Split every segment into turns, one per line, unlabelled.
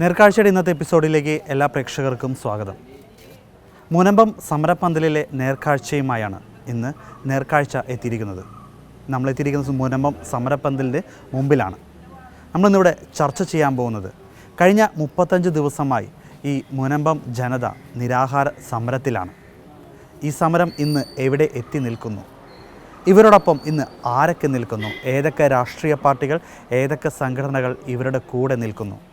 നേർക്കാഴ്ചയുടെ ഇന്നത്തെ എപ്പിസോഡിലേക്ക് എല്ലാ പ്രേക്ഷകർക്കും സ്വാഗതം. മുനമ്പം സമരപ്പന്തലിലെ നേർക്കാഴ്ചയുമായാണ് ഇന്ന് നേർക്കാഴ്ച എത്തിയിരിക്കുന്നത്. നമ്മൾ എത്തിയിരിക്കുന്നത് മുനമ്പം സമരപ്പന്തലിന്റെ മുമ്പിലാണ്. നമ്മളിന്നിവിടെ ചർച്ച ചെയ്യാൻ പോകുന്നത് കഴിഞ്ഞ മുപ്പത്തഞ്ച് ദിവസമായി ഈ മുനമ്പം ജനത നിരാഹാര സമരത്തിലാണ്. ഈ സമരം ഇന്ന് എവിടെ എത്തി നിൽക്കുന്നു? ഇവരോടൊപ്പം ഇന്ന് ആരൊക്കെ നിൽക്കുന്നു? ഏതൊക്കെ രാഷ്ട്രീയ പാർട്ടികൾ ഏതൊക്കെ സംഘടനകൾ ഇവരുടെ കൂടെ നിൽക്കുന്നു?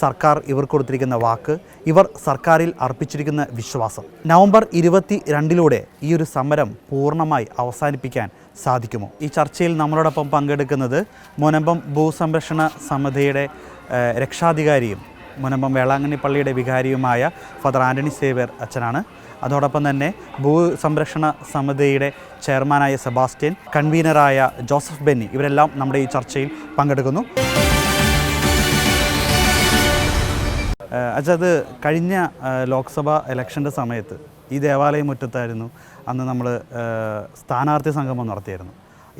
സർക്കാർ ഇവർ കൊടുത്തിരിക്കുന്ന വാക്ക് ഇവർ സർക്കാരിൽ അർപ്പിച്ചിരിക്കുന്ന വിശ്വാസം. നവംബർ ഇരുപത്തി രണ്ടിലൂടെ ഈ ഒരു സമരം പൂർണമായി അവസാനിപ്പിക്കാൻ സാധിക്കുമോ? ഈ ചർച്ചയിൽ നമ്മളോടൊപ്പം പങ്കെടുക്കുന്നത് മുനമ്പം ഭൂസംരക്ഷണ സമിതിയുടെ രക്ഷാധികാരിയും മുനമ്പം വേളാങ്കണ്ണി പള്ളിയുടെ വികാരിയുമായ ഫാദർ ആന്റണി സേവർ അച്ഛനാണ്. അതോടൊപ്പം തന്നെ ഭൂസംരക്ഷണ സമിതിയുടെ ചെയർമാനായ സെബാസ്റ്റ്യൻ കൺവീനറായ ജോസഫ് ബെന്നി ഇവരെല്ലാം നമ്മുടെ ഈ ചർച്ചയിൽ പങ്കെടുക്കുന്നു. അച്ഛാ അത് കഴിഞ്ഞ ലോക്സഭാ ഇലക്ഷന്റെ സമയത്ത് ഈ ദേവാലയം മുറ്റത്തായിരുന്നു അന്ന് നമ്മൾ സ്ഥാനാർത്ഥി സംഗമം നടത്തിയായിരുന്നു.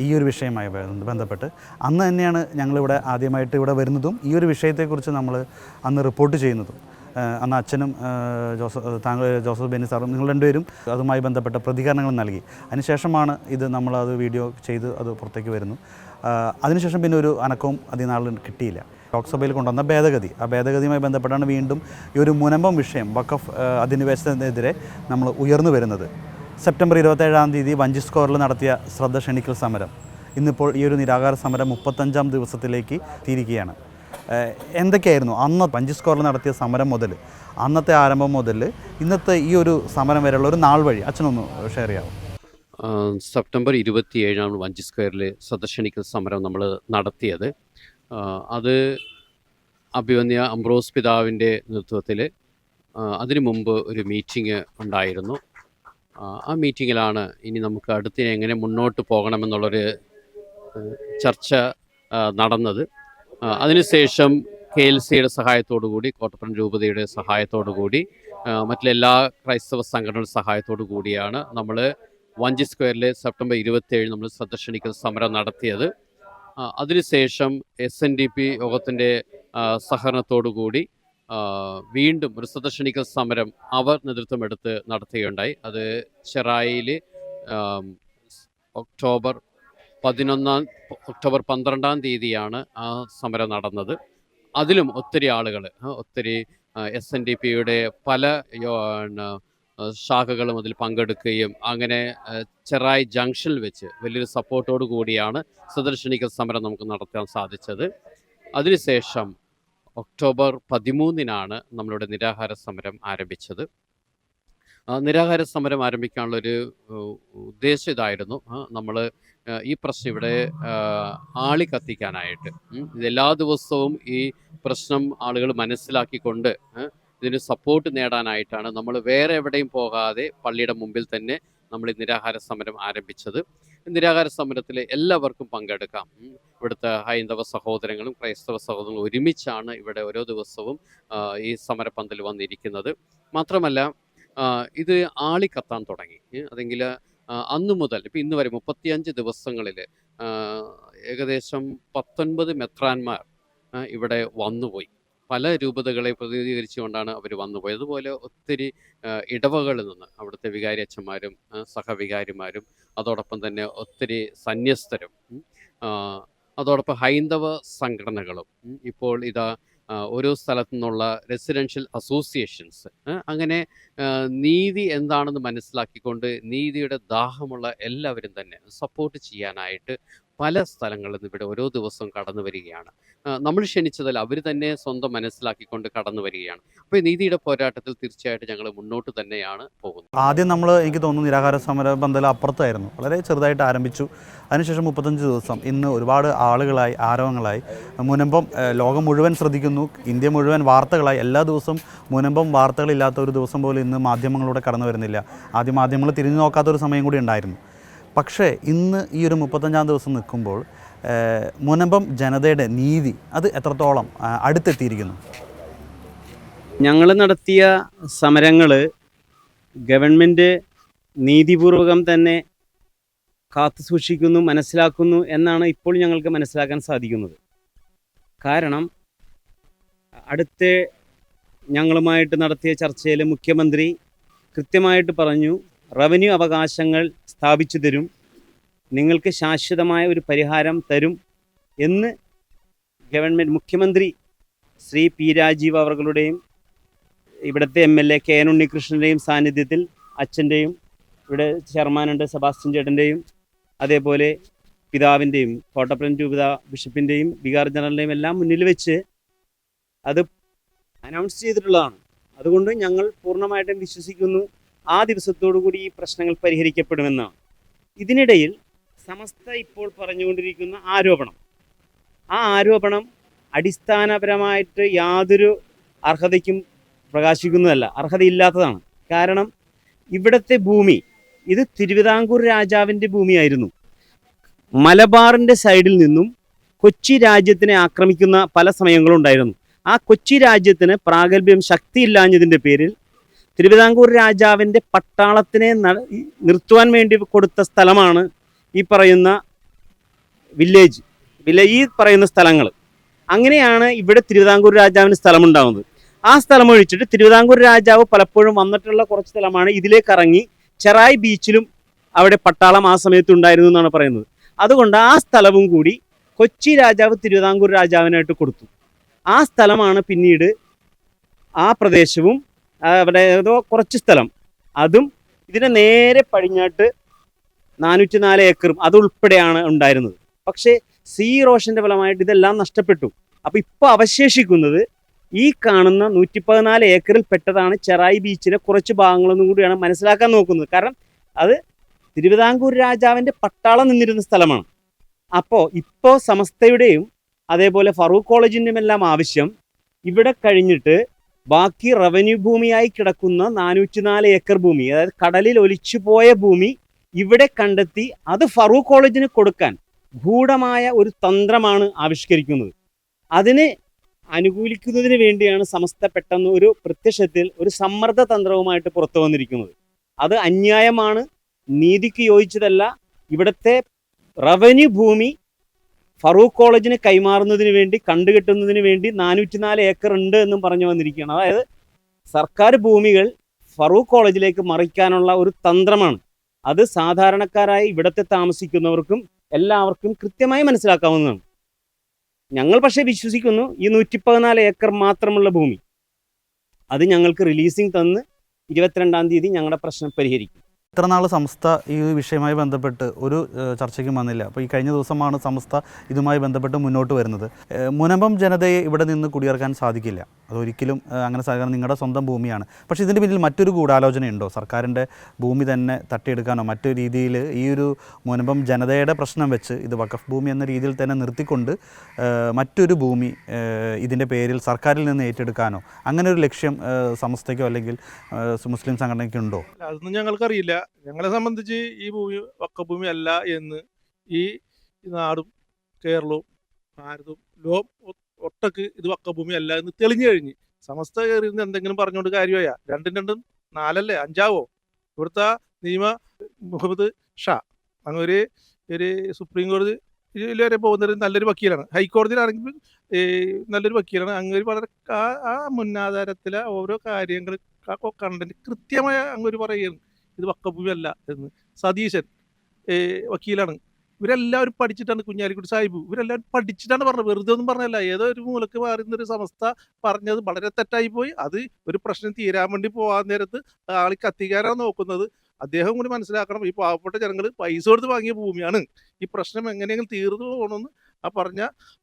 ഈ ഒരു വിഷയമായി ബന്ധപ്പെട്ട്. അന്ന് തന്നെയാണ് ഞങ്ങളിവിടെ ആദ്യമായിട്ട് ഇവിടെ വരുന്നതും ഈ ഒരു വിഷയത്തെക്കുറിച്ച് നമ്മൾ അന്ന് റിപ്പോർട്ട് ചെയ്യുന്നതും. അന്ന് അച്ഛനും ജോസഫ് താങ്കൾ ജോസഫ് ബെന്നി സാറും നിങ്ങൾ രണ്ടുപേരും അതുമായി ബന്ധപ്പെട്ട പ്രതികരണങ്ങൾ നൽകി. അതിനുശേഷമാണ് ഇത് നമ്മളത് വീഡിയോ ചെയ്ത് അത് പുറത്തേക്ക് വരുന്നു. അതിനുശേഷം പിന്നെ ഒരു അനക്കവും അതിനാളിൽ കിട്ടിയില്ല. ലോക്സഭയിൽ കൊണ്ടുവന്ന ഭേദഗതി. ആ ഭേദഗതിയുമായി ബന്ധപ്പെട്ടാണ് വീണ്ടും ഈ ഒരു മുനമ്പം വിഷയം ഏഹ്, അധിനിവേശത്തിനെതിരെ നമ്മൾ ഉയർന്നു വരുന്നത്. സെപ്റ്റംബർ ഇരുപത്തേഴാം തീയതി വഞ്ചി സ്കോറിൽ നടത്തിയ ശ്രദ്ധ ക്ഷണിക്കൽ സമരം. ഇന്നിപ്പോൾ ഈ ഒരു നിരാകാര സമരം മുപ്പത്തഞ്ചാം ദിവസത്തിലേക്ക് തിരിക്കുകയാണ് എന്തൊക്കെയായിരുന്നു? അന്ന് പഞ്ച് സ്കോറിൽ നടത്തിയ സമരം മുതൽ അന്നത്തെ ആരംഭം മുതൽ ഇന്നത്തെ ഈ ഒരു സമരം വരെയുള്ള ഒരു നാൾ വഴി അച്ഛനൊന്ന് ഷെയർ ചെയ്യാം
സെപ്റ്റംബർ ഇരുപത്തി ഏഴാണ് വഞ്ചി സ്ക്വയറിൽ സദർശനിക്കൽ സമരം നമ്മൾ നടത്തിയത്. അത് അഭിവന്യ അംബ്രോസ് പിതാവിന്റെ നേതൃത്വത്തിൽ അതിനു മുമ്പ് ഒരു മീറ്റിംഗ് ഉണ്ടായിരുന്നു. ആ, മീറ്റിങ്ങിലാണ് ഇനി നമുക്ക് അടുത്തിനെ എങ്ങനെ മുന്നോട്ട് പോകണമെന്നുള്ളൊരു ചർച്ച നടന്നത്. അതിനുശേഷം കെ എൽ സിയുടെ സഹായത്തോടു കൂടി കോട്ടപ്പുറം രൂപതയുടെ സഹായത്തോടു കൂടി മറ്റെല്ലാ ക്രൈസ്തവ സംഘടനകളുടെ സഹായത്തോടു കൂടിയാണ് നമ്മൾ വഞ്ചി സ്ക്വയറിൽ സെപ്റ്റംബർ ഇരുപത്തിയേഴ് നമ്മൾ സന്ദർശനിക്കുന്ന സമരം നടത്തിയത്. അതിനുശേഷം എസ് എൻ ഡി പി യോഗത്തിന്റെ സഹകരണത്തോടു കൂടി വീണ്ടും ഒരു സന്ദർശനിക്കൽ സമരം അവർ നേതൃത്വം എടുത്ത് നടത്തുകയുണ്ടായി. അത് ചെറായിയിൽ ഒക്ടോബർ പതിനൊന്നാം ഒക്ടോബർ പന്ത്രണ്ടാം തീയതിയാണ് ആ സമരം നടന്നത്. അതിലും ഒത്തിരി ആളുകൾ ഒത്തിരി എസ് എൻ ഡി പിയുടെ പല ശാഖകളും അതിൽ പങ്കെടുക്കുകയും അങ്ങനെ ചെറായി ജംഗ്ഷനിൽ വെച്ച് വലിയൊരു സപ്പോർട്ടോട് കൂടിയാണ് സദർശനിക്കൽ സമരം നമുക്ക് നടത്താൻ സാധിച്ചത്. അതിനുശേഷം ഒക്ടോബർ പതിമൂന്നിനാണ് നമ്മളുടെ നിരാഹാര സമരം ആരംഭിച്ചത്. നിരാഹാര സമരം ആരംഭിക്കാനുള്ള ഒരു ഉദ്ദേശം ഇതായിരുന്നു. നമ്മൾ ഈ പ്രശ്നം ഇവിടെ ആളി കത്തിക്കാനായിട്ട്. ഇതെല്ലാ ദിവസവും ഈ പ്രശ്നം ആളുകൾ മനസ്സിലാക്കിക്കൊണ്ട് ഇതിന് സപ്പോർട്ട് നേടാനായിട്ടാണ് നമ്മൾ വേറെ എവിടെയും പോകാതെ പള്ളിയുടെ മുമ്പിൽ തന്നെ നമ്മൾ ഈ നിരാഹാര സമരം ആരംഭിച്ചത്. നിരാഹാര സമരത്തിൽ എല്ലാവർക്കും പങ്കെടുക്കാം. ഇവിടുത്തെ ഹൈന്ദവ സഹോദരങ്ങളും ക്രൈസ്തവ സഹോദരങ്ങളും ഒരുമിച്ചാണ് ഇവിടെ ഓരോ ദിവസവും ഈ സമരപ്പന്തൽ വന്നിരിക്കുന്നത്. മാത്രമല്ല ഇത് ആളിക്കത്താൻ തുടങ്ങി. അതെങ്കിൽ അന്നു മുതൽ ഇപ്പം ഇന്ന് വരെ മുപ്പത്തിയഞ്ച് ദിവസങ്ങളിൽ ഏകദേശം പത്തൊൻപത് മെത്രാന്മാർ ഇവിടെ വന്നുപോയി. പല രൂപതകളെ പ്രതിനിധീകരിച്ചുകൊണ്ടാണ് അവർ വന്നുപോയത് അതുപോലെ ഒത്തിരി ഇടവകളിൽ നിന്ന് അവിടുത്തെ വികാരി അച്ഛന്മാരും സഹവികാരിമാരും അതോടൊപ്പം തന്നെ ഒത്തിരി സന്യസ്തരും അതോടൊപ്പം ഹൈന്ദവ സംഘടനകളും ഇപ്പോൾ ഇതാ ഓരോ സ്ഥലത്തു നിന്നുള്ള റെസിഡൻഷ്യൽ അസോസിയേഷൻസ് അങ്ങനെ നീതി എന്താണെന്ന് മനസ്സിലാക്കിക്കൊണ്ട് നീതിയുടെ ദാഹമുള്ള എല്ലാവരും തന്നെ സപ്പോർട്ട് ചെയ്യാനായിട്ട് പല സ്ഥലങ്ങളിൽ നിന്ന് ഇവിടെ ഓരോ ദിവസവും കടന്നു വരികയാണ്. നമ്മൾ ക്ഷണിച്ചതിൽ അവർ തന്നെ സ്വന്തം മനസ്സിലാക്കിക്കൊണ്ട് കടന്നു വരികയാണ്. അപ്പോൾ നീതിയുടെ പോരാട്ടത്തിൽ തീർച്ചയായിട്ടും ഞങ്ങൾ മുന്നോട്ട് തന്നെയാണ് പോകുന്നത്.
ആദ്യം നമ്മൾ എനിക്ക് തോന്നുന്നു നിരാഹാര സമര പന്തൽ അപ്പുറത്തായിരുന്നു. വളരെ ചെറുതായിട്ട് ആരംഭിച്ചു. അതിനുശേഷം മുപ്പത്തഞ്ച് ദിവസം ഇന്ന് ഒരുപാട് ആളുകളായി ആരവങ്ങളായി. മുനമ്പം ലോകം മുഴുവൻ ശ്രദ്ധിക്കുന്നു. ഇന്ത്യ മുഴുവൻ വാർത്തകളായി. എല്ലാ ദിവസവും മുനമ്പം വാർത്തകളില്ലാത്ത ഒരു ദിവസം പോലും ഇന്ന് മാധ്യമങ്ങളിലൂടെ കടന്നു വരുന്നില്ല. ആദ്യം മാധ്യമങ്ങൾ തിരിഞ്ഞു നോക്കാത്ത ഒരു സമയം കൂടി ഉണ്ടായിരുന്നു. പക്ഷേ ഇന്ന് ഈ ഒരു മുപ്പത്തഞ്ചാം ദിവസം നിൽക്കുമ്പോൾ മുനമ്പം ജനതയുടെ നീതി അത് എത്രത്തോളം അടുത്തെത്തിയിരിക്കുന്നു?
ഞങ്ങൾ നടത്തിയ സമരങ്ങൾ ഗവൺമെന്റ് നീതിപൂർവകം തന്നെ കാത്തു സൂക്ഷിക്കുന്നു മനസ്സിലാക്കുന്നു എന്നാണ് ഇപ്പോൾ ഞങ്ങൾക്ക് മനസ്സിലാക്കാൻ സാധിക്കുന്നത്. കാരണം അടുത്ത ഞങ്ങളുമായിട്ട് നടത്തിയ ചർച്ചയിൽ മുഖ്യമന്ത്രി കൃത്യമായിട്ട് പറഞ്ഞു റവന്യൂ അവകാശങ്ങൾ സ്ഥാപിച്ചു തരും. നിങ്ങൾക്ക് ശാശ്വതമായ ഒരു പരിഹാരം തരും എന്ന് ഗവൺമെന്റ് മുഖ്യമന്ത്രി ശ്രീ പി രാജീവ് അവർകളുടെയും ഇവിടുത്തെ M L A K N ഉണ്ണികൃഷ്ണന്റെയും സാന്നിധ്യത്തിൽ അച്ഛന്റെയും ഇവിടെ ചെയർമാനുണ്ട് സെബാസ്റ്റ്യൻ ചേട്ടന്റെയും അതേപോലെ പിതാവിന്റെയും കോട്ടപ്പുറം രൂപത ബിഷപ്പിന്റെയും ബീഹാർ ജനറലിന്റെയും എല്ലാം മുന്നിൽ വെച്ച് അത് അനൗൺസ് ചെയ്തിട്ടുള്ളതാണ്. അതുകൊണ്ട് ഞങ്ങൾ പൂർണമായിട്ടും വിശ്വസിക്കുന്നു. ആ ദിവസത്തോടു കൂടി ഈ പ്രശ്നങ്ങൾ പരിഹരിക്കപ്പെടുമെന്നാണ് ഇതിനിടയിൽ സമസ്ത ഇപ്പോൾ പറഞ്ഞുകൊണ്ടിരിക്കുന്ന ആരോപണം. ആ ആരോപണം അടിസ്ഥാനപരമായിട്ട് യാതൊരു അർഹതയ്ക്കും പ്രകാശിക്കുന്നതല്ല അർഹതയില്ലാത്തതാണ്. കാരണം ഇവിടത്തെ ഭൂമി ഇത് തിരുവിതാംകൂർ രാജാവിന്റെ ഭൂമിയായിരുന്നു. മലബാറിന്റെ സൈഡിൽ നിന്നും കൊച്ചി രാജ്യത്തിനെ ആക്രമിക്കുന്ന പല സമയങ്ങളും ഉണ്ടായിരുന്നു ആ കൊച്ചി രാജ്യത്തിന് പ്രാഗൽഭ്യം ശക്തിയില്ലാഞ്ഞതിന്റെ പേരിൽ തിരുവിതാംകൂർ രാജാവിന്റെ പട്ടാളത്തിനെ നിർത്തുവാൻ വേണ്ടി കൊടുത്ത സ്ഥലമാണ് ഈ പറയുന്ന വില്ലേജ് വില്ല ഈ പറയുന്ന സ്ഥലങ്ങൾ. അങ്ങനെയാണ് ഇവിടെ തിരുവിതാംകൂർ രാജാവിന് സ്ഥലമുണ്ടാകുന്നത് ആ സ്ഥലം ഒഴിച്ചിട്ട് തിരുവിതാംകൂർ രാജാവ് പലപ്പോഴും വന്നിട്ടുള്ള കുറച്ച് സ്ഥലമാണ് ഇതിലേക്ക് ഇറങ്ങി ചെറായി ബീച്ചിലും അവിടെ പട്ടാളം ആ സമയത്ത് ഉണ്ടായിരുന്നു എന്നാണ് പറയുന്നത്. അതുകൊണ്ട് ആ സ്ഥലവും കൂടി കൊച്ചി രാജാവ് തിരുവിതാംകൂർ രാജാവിനായിട്ട് കൊടുത്തു. ആ സ്ഥലമാണ് പിന്നീട് ആ പ്രദേശവും അവിടെ ഏതോ കുറച്ച് സ്ഥലം. അതും ഇതിനെ നേരെ പടിഞ്ഞാട്ട് നാനൂറ്റി നാല് ഏക്കറും അതുൾപ്പെടെയാണ് ഉണ്ടായിരുന്നത്. പക്ഷേ സീ റോഷന്റെ ഫലമായിട്ട് ഇതെല്ലാം നഷ്ടപ്പെട്ടു. അപ്പൊ ഇപ്പൊ അവശേഷിക്കുന്നത് ഈ കാണുന്ന നൂറ്റി പതിനാല് ഏക്കറിൽ പെട്ടതാണ് ചെറായി ബീച്ചിലെ കുറച്ച് ഭാഗങ്ങളൊന്നും കൂടിയാണ് മനസ്സിലാക്കാൻ നോക്കുന്നത്. കാരണം അത് തിരുവിതാംകൂർ രാജാവിന്റെ പട്ടാളം നിന്നിരുന്ന സ്ഥലമാണ്. അപ്പോൾ ഇപ്പോൾ സമസ്തയുടെയും അതേപോലെ ഫറൂഖ് കോളേജിന്റെയും എല്ലാം ആവശ്യം ഇവിടെ കഴിഞ്ഞിട്ട് ബാക്കി റവന്യൂ ഭൂമിയായി കിടക്കുന്ന നാനൂറ്റി നാല് ഏക്കർ ഭൂമി അതായത് കടലിൽ ഒലിച്ചു പോയ ഭൂമി ഇവിടെ കണ്ടെത്തി അത് ഫറൂഖ് കോളേജിന് കൊടുക്കാൻ ഗൂഢമായ ഒരു തന്ത്രമാണ് ആവിഷ്കരിക്കുന്നത്. അതിനെ അനുകൂലിക്കുന്നതിന് വേണ്ടിയാണ് സമസ്ത പെട്ടെന്ന് ഒരു പ്രത്യക്ഷത്തിൽ ഒരു സമ്മർദ്ദ തന്ത്രവുമായിട്ട് പുറത്തു വന്നിരിക്കുന്നത്. അത് അന്യായമാണ് നീതിക്ക് യോജിച്ചതല്ല. ഇവിടുത്തെ റവന്യൂ ഭൂമി ഫറൂഖ് കോളേജിന് കൈമാറുന്നതിന് വേണ്ടി കണ്ടുകെട്ടുന്നതിന് വേണ്ടി നാനൂറ്റിനാല് ഏക്കർ ഉണ്ട് എന്നും പറഞ്ഞു വന്നിരിക്കുകയാണ്. അതായത് സർക്കാർ ഭൂമികൾ ഫറൂഖ് കോളേജിലേക്ക് മറിക്കാനുള്ള ഒരു തന്ത്രമാണ്. അത് സാധാരണക്കാരായി ഇവിടത്തെ താമസിക്കുന്നവർക്കും എല്ലാവർക്കും കൃത്യമായി മനസ്സിലാക്കാവുന്നതാണ്. ഞങ്ങൾ പക്ഷേ വിശ്വസിക്കുന്നു ഈ നൂറ്റി പതിനാല് ഏക്കർ മാത്രമുള്ള ഭൂമി. അത് ഞങ്ങൾക്ക് റിലീസിങ് തന്ന് ഇരുപത്തിരണ്ടാം തീയതി ഞങ്ങളുടെ പ്രശ്നം പരിഹരിക്കും.
ഇത്ര നാൾ സംസ്ഥ ഈ വിഷയവുമായി ബന്ധപ്പെട്ട് ഒരു ചർച്ചയ്ക്കും വന്നില്ല. അപ്പോൾ ഈ കഴിഞ്ഞ ദിവസമാണ് സംസ്ഥ ഇതുമായി ബന്ധപ്പെട്ട് മുന്നോട്ട് വരുന്നത്. മുനമ്പം ജനതയെ ഇവിടെ നിന്ന് കുടിയിറക്കാൻ സാധിക്കില്ല. അതൊരിക്കലും അങ്ങനെ സാധിക്കണം നിങ്ങളുടെ സ്വന്തം ഭൂമിയാണ്. പക്ഷേ ഇതിന്റെ പിന്നിൽ മറ്റൊരു ഗൂഢാലോചനയുണ്ടോ? സർക്കാരിന്റെ ഭൂമി തന്നെ തട്ടിയെടുക്കാനോ മറ്റു രീതിയിൽ ഈ ഒരു മുനമ്പം ജനതയുടെ പ്രശ്നം വെച്ച് ഇത് വഖഫ് ഭൂമി എന്ന രീതിയിൽ തന്നെ നിർത്തിക്കൊണ്ട് മറ്റൊരു ഭൂമി ഇതിന്റെ പേരിൽ സർക്കാരിൽ നിന്ന് ഏറ്റെടുക്കാനോ അങ്ങനെ ഒരു ലക്ഷ്യം സംസ്ഥയ്ക്കോ അല്ലെങ്കിൽ മുസ്ലിം സംഘടനയ്ക്കുണ്ടോ?
അതൊന്നും ഞങ്ങൾക്കറിയില്ല. ഞങ്ങളെ സംബന്ധിച്ച് ഈ ഭൂമി വക്കഭൂമി അല്ല എന്ന് ഈ നാടും കേരളവും ഭാരതവും ലോകം ഒട്ടക്ക് ഇത് വക്കഭൂമി അല്ല എന്ന് തെളിഞ്ഞു കഴിഞ്ഞ് സമസ്ത കയറി എന്തെങ്കിലും പറഞ്ഞുകൊണ്ട് കാര്യമായ? രണ്ടും രണ്ടും നാലല്ലേ? അഞ്ചാവോ? ഇവിടുത്തെ നിയമ മുഹമ്മദ് ഷാ അങ്ങനെ ഒരു ഒരു സുപ്രീം കോടതി വരെ പോകുന്ന ഒരു നല്ലൊരു വക്കീലാണ്. ഹൈക്കോടതിയിലാണെങ്കിൽ നല്ലൊരു വക്കീലാണ്. അങ്ങനെ വളരെ ആ- മുന്നാധാരത്തിലെ ഓരോ കാര്യങ്ങൾ കണ്ടന്റ് കൃത്യമായ അങ്ങൊരു പറയുകയാണ് ഇത് വക്കഭൂമി അല്ല എന്ന്. സതീശൻ വക്കീലാണ്. ഇവരെല്ലാവരും പഠിച്ചിട്ടാണ് കുഞ്ഞാലിക്കുട്ടി സാഹിബ്. ഇവരെല്ലാവരും പഠിച്ചിട്ടാണ് പറഞ്ഞത്. വെറുതെ ഒന്നും പറഞ്ഞല്ല. ഏതോ ഒരു മൂലക്ക് മാറുന്ന ഒരു സംസ്ഥ പറഞ്ഞത് വളരെ തെറ്റായി പോയി. അത് ഒരു പ്രശ്നം തീരാൻ വേണ്ടി പോകാൻ നേരത്ത് ആളി കത്തിക്കാനാണ് നോക്കുന്നത്. അദ്ദേഹം കൂടി മനസ്സിലാക്കണം ഈ പാവപ്പെട്ട ജനങ്ങൾ പൈസ കൊടുത്ത് വാങ്ങിയ ഭൂമിയാണ്. ഈ പ്രശ്നം എങ്ങനെയെങ്കിലും തീർന്നു പോകണമെന്ന് ആ പറഞ്ഞ